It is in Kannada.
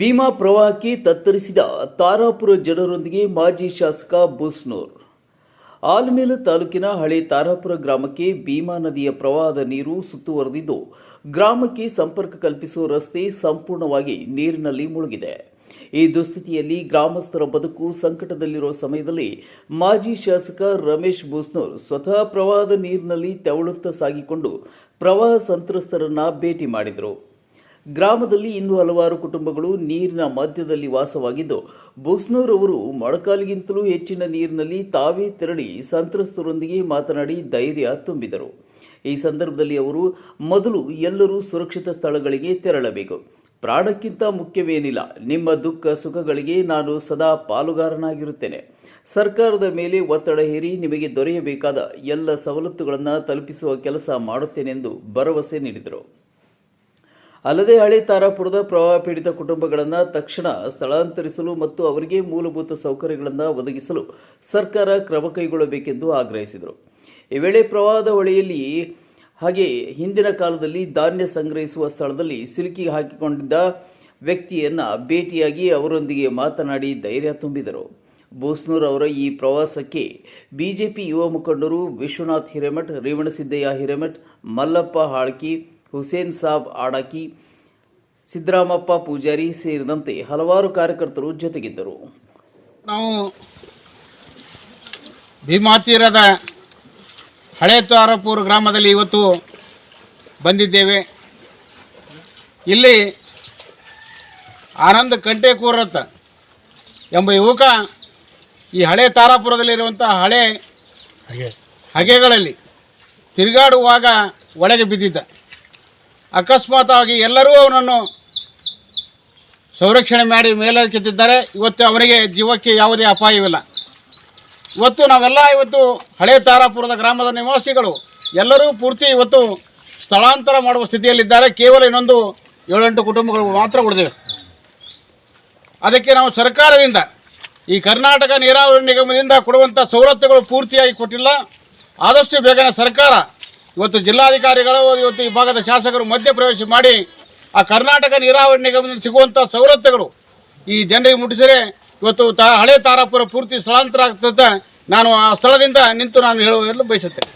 ಭೀಮಾ ಪ್ರವಾಹಕ್ಕೆ ತತ್ತರಿಸಿದ ತಾರಾಪುರ ಜನರೊಂದಿಗೆ ಮಾಜಿ ಶಾಸಕ ಬುಸ್ನೂರ್. ಆಲಮೇಲು ತಾಲೂಕಿನ ಹಳೆ ತಾರಾಪುರ ಗ್ರಾಮಕ್ಕೆ ಭೀಮಾ ನದಿಯ ಪ್ರವಾಹದ ನೀರು ಸುತ್ತುವರೆದಿದ್ದು, ಗ್ರಾಮಕ್ಕೆ ಸಂಪರ್ಕ ಕಲ್ಪಿಸುವ ರಸ್ತೆ ಸಂಪೂರ್ಣವಾಗಿ ನೀರಿನಲ್ಲಿ ಮುಳುಗಿದೆ. ಈ ದುಸ್ಥಿತಿಯಲ್ಲಿ ಗ್ರಾಮಸ್ಥರ ಬದುಕು ಸಂಕಟದಲ್ಲಿರುವ ಸಮಯದಲ್ಲಿ ಮಾಜಿ ಶಾಸಕ ರಮೇಶ್ ಬುಸ್ನೂರ್ ಸ್ವತಃ ಪ್ರವಾಹದ ನೀರಿನಲ್ಲಿ ತೆವಳುತ್ತಾ ಸಾಗಿಕೊಂಡು ಪ್ರವಾಹ ಸಂತ್ರಸ್ತರನ್ನ ಭೇಟಿ ಮಾಡಿದರು. ಗ್ರಾಮದಲ್ಲಿ ಇನ್ನೂ ಹಲವಾರು ಕುಟುಂಬಗಳು ನೀರಿನ ಮಧ್ಯದಲ್ಲಿ ವಾಸವಾಗಿದ್ದು, ಬುಸ್ನೂರ್ ಅವರು ಮೊಳಕಾಲಿಗಿಂತಲೂ ಹೆಚ್ಚಿನ ನೀರಿನಲ್ಲಿ ತಾವೇ ತೆರಳಿ ಸಂತ್ರಸ್ತರೊಂದಿಗೆ ಮಾತನಾಡಿ ಧೈರ್ಯ ತುಂಬಿದರು. ಈ ಸಂದರ್ಭದಲ್ಲಿ ಅವರು, ಮೊದಲು ಎಲ್ಲರೂ ಸುರಕ್ಷಿತ ಸ್ಥಳಗಳಿಗೆ ತೆರಳಬೇಕು. ಪ್ರಾಣಕ್ಕಿಂತ ಮುಖ್ಯವೇನಿಲ್ಲ. ನಿಮ್ಮ ದುಃಖ ಸುಖಗಳಿಗೆ ನಾನು ಸದಾ ಪಾಲುಗಾರನಾಗಿರುತ್ತೇನೆ. ಸರ್ಕಾರದ ಮೇಲೆ ಒತ್ತಡ ಹೇರಿ ನಿಮಗೆ ದೊರೆಯಬೇಕಾದ ಎಲ್ಲ ಸವಲತ್ತುಗಳನ್ನು ತಲುಪಿಸುವ ಕೆಲಸ ಮಾಡುತ್ತೇನೆಂದು ಭರವಸೆ ನೀಡಿದರು. ಅಲ್ಲದೆ ಹಳೆ ತಾರಾಪುರದ ಪ್ರವಾಹ ಪೀಡಿತ ಕುಟುಂಬಗಳನ್ನು ತಕ್ಷಣ ಸ್ಥಳಾಂತರಿಸಲು ಮತ್ತು ಅವರಿಗೆ ಮೂಲಭೂತ ಸೌಕರ್ಯಗಳನ್ನು ಒದಗಿಸಲು ಸರ್ಕಾರ ಕ್ರಮ ಕೈಗೊಳ್ಳಬೇಕೆಂದು ಆಗ್ರಹಿಸಿದರು. ಈ ವೇಳೆ ಪ್ರವಾಹದ ಹೊಳೆಯಲ್ಲಿ ಹಾಗೆ ಹಿಂದಿನ ಕಾಲದಲ್ಲಿ ಧಾನ್ಯ ಸಂಗ್ರಹಿಸುವ ಸ್ಥಳದಲ್ಲಿ ಸಿಲುಕಿ ಹಾಕಿಕೊಂಡಿದ್ದ ವ್ಯಕ್ತಿಯನ್ನು ಭೇಟಿಯಾಗಿ ಅವರೊಂದಿಗೆ ಮಾತನಾಡಿ ಧೈರ್ಯ ತುಂಬಿದರು. ಬೋಸ್ನೂರ್ ಅವರ ಈ ಪ್ರವಾಸಕ್ಕೆ ಬಿಜೆಪಿ ಯುವ ಮುಖಂಡರು ವಿಶ್ವನಾಥ್ ಹಿರೇಮಠ್ ರೇವಣಸಿದ್ದಯ್ಯ ಹಿರೇಮಠ್, ಮಲ್ಲಪ್ಪ ಹಾಳ್ಕಿ ಹುಸೇನ್ ಸಾಬ್ ಆಡಕಿ ಸಿದ್ದರಾಮಪ್ಪ ಪೂಜಾರಿ ಸೇರಿದಂತೆ ಹಲವಾರು ಕಾರ್ಯಕರ್ತರು ಜೊತೆಗಿದ್ದರು. ನಾವು ಭೀಮಾ ತೀರದ ಹಳೆ ತಾರಪುರ ಗ್ರಾಮದಲ್ಲಿ ಇವತ್ತು ಬಂದಿದ್ದೇವೆ. ಇಲ್ಲಿ ಆನಂದ್ ಕಂಟೇಕೂರತ್ ಎಂಬ ಯುವಕ ಈ ಹಳೆ ತಾರಾಪುರದಲ್ಲಿರುವಂಥ ಹಳೆ ಹಗೆಗಳಲ್ಲಿ ತಿರುಗಾಡುವಾಗ ಒಳಗೆ ಬಿದ್ದಿದ್ದ. ಅಕಸ್ಮಾತಾಗಿ ಎಲ್ಲರೂ ಅವನನ್ನು ಸಂರಕ್ಷಣೆ ಮಾಡಿ ಮೇಲಕ್ಕೆತ್ತಿದ್ದಾರೆ ಇವತ್ತು ಅವರಿಗೆ ಜೀವಕ್ಕೆ ಯಾವುದೇ ಅಪಾಯವಿಲ್ಲ. ಇವತ್ತು ನಾವೆಲ್ಲ ಇವತ್ತು ಹಳೆ ತಾರಾಪುರದ ಗ್ರಾಮದ ನಿವಾಸಿಗಳು. ಎಲ್ಲರೂ ಪೂರ್ತಿ ಇವತ್ತು ಸ್ಥಳಾಂತರ ಮಾಡುವ ಸ್ಥಿತಿಯಲ್ಲಿದ್ದಾರೆ. ಕೇವಲ ಇನ್ನೊಂದು ಏಳೆಂಟು ಕುಟುಂಬಗಳು ಮಾತ್ರ ಉಳಿದಿವೆ. ಅದಕ್ಕೆ ನಾವು ಸರ್ಕಾರದಿಂದ ಈ ಕರ್ನಾಟಕ ನೀರಾವರಿ ನಿಗಮದಿಂದ ಕೊಡುವಂಥ ಸವಲತ್ತುಗಳು ಪೂರ್ತಿಯಾಗಿ ಕೊಟ್ಟಿಲ್ಲ. ಆದಷ್ಟು ಬೇಗನೆ ಸರ್ಕಾರ ಇವತ್ತು ಜಿಲ್ಲಾಧಿಕಾರಿಗಳು ಇವತ್ತು ಈ ಭಾಗದ ಶಾಸಕರು ಮಧ್ಯಪ್ರವೇಶ ಮಾಡಿ ಆ ಕರ್ನಾಟಕ ನೀರಾವರಿ ನಿಗಮದಲ್ಲಿ ಸಿಗುವಂಥ ಸವಲತ್ತುಗಳು ಈ ಜನರಿಗೆ ಮುಟ್ಟಿಸಿದರೆ ಇವತ್ತು ತಾ ಹಳೆ ತಾರಾಪುರ ಪೂರ್ತಿ ಸ್ಥಳಾಂತರ ಆಗ್ತದೆ ನಾನು ಆ ಸ್ಥಳದಿಂದ ನಿಂತು ನಾನು ಹೇಳುವುದನ್ನು ಬಯಸುತ್ತೇನೆ.